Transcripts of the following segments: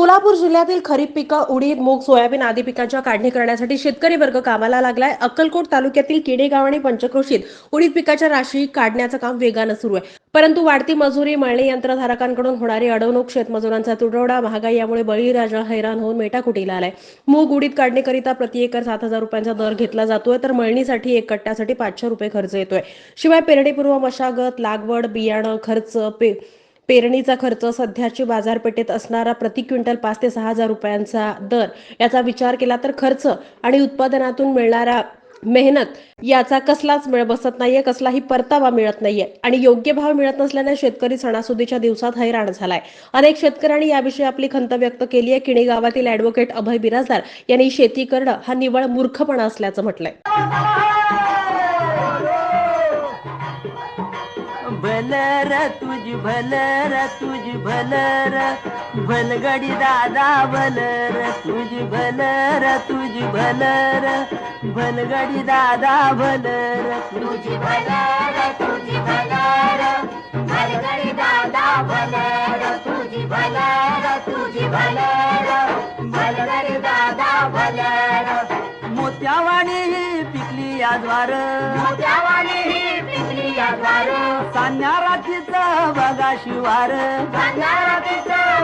सोलापूर जिल्ह्यातील खरीप पिकं उडीद मूग सोयाबीन आदी पिकांच्या काढणी करण्यासाठी शेतकरी वर्ग कामाला लागलाय. अक्कलकोट तालुक्यातील किडेगाव आणि पंचक्रोशीत उडीद पिकाच्या राशी काढण्याचं काम वेगानं सुरू आहे. परंतु वाढती मजुरी मळणी यंत्रधारकांकडून होणारी अडवणूक शेतमजुरांचा तुटवडा महागाई यामुळे बळीराजा हैराण होऊन मेटाकुटीला आलाय. मूग उडीद काढणीकरिता प्रति एकर सात हजार रुपयांचा दर घेतला जातोय तर मळणीसाठी एक कट्ट्यासाठी पाचशे रुपये खर्च येतोय. शिवाय पेरणीपूर्व मशागत लागवड बियाणं खर्च पे पेरणीचा खर्च सध्याची बाजारपेठेत असणारा प्रति क्विंटल पाच ते सहा हजार रुपयांचा दर याचा विचार केला तर खर्च आणि उत्पादनातून मिळणारा मेहनत याचा कसलाच मिळ बसत नाहीये कसलाही परतावा मिळत नाहीये आणि योग्य भाव मिळत नसल्याने शेतकरी सणासुदीच्या दिवसात हैराण झालाय. अनेक शेतकऱ्यांनी याविषयी आपली खंत व्यक्त केली आहे किणी गावातील ऍडव्होकेट अभय बिराजदार यांनी शेती करणं हा निव्वळ मूर्खपणा असल्याचं म्हटलंय. भलर तुझ भलर तुझ भलर. भलगडी दादा भलर तुझ भलर तुझ भलर. भलगडी दादा भलर तुझ भलर तुझ भलर. भलगडी दादा भलर तुझ भलर तुझ भलर. भलगडी दादा भलर. मोत्यावाणी ही पिकली आजवार मोत्यावाणी सान्या रात्रीच बघा शिवार.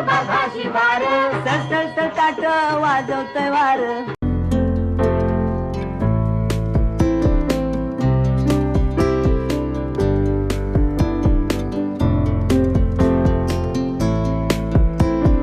बघा शिवार. सळ सळ सळ ताट वाजवतय वार.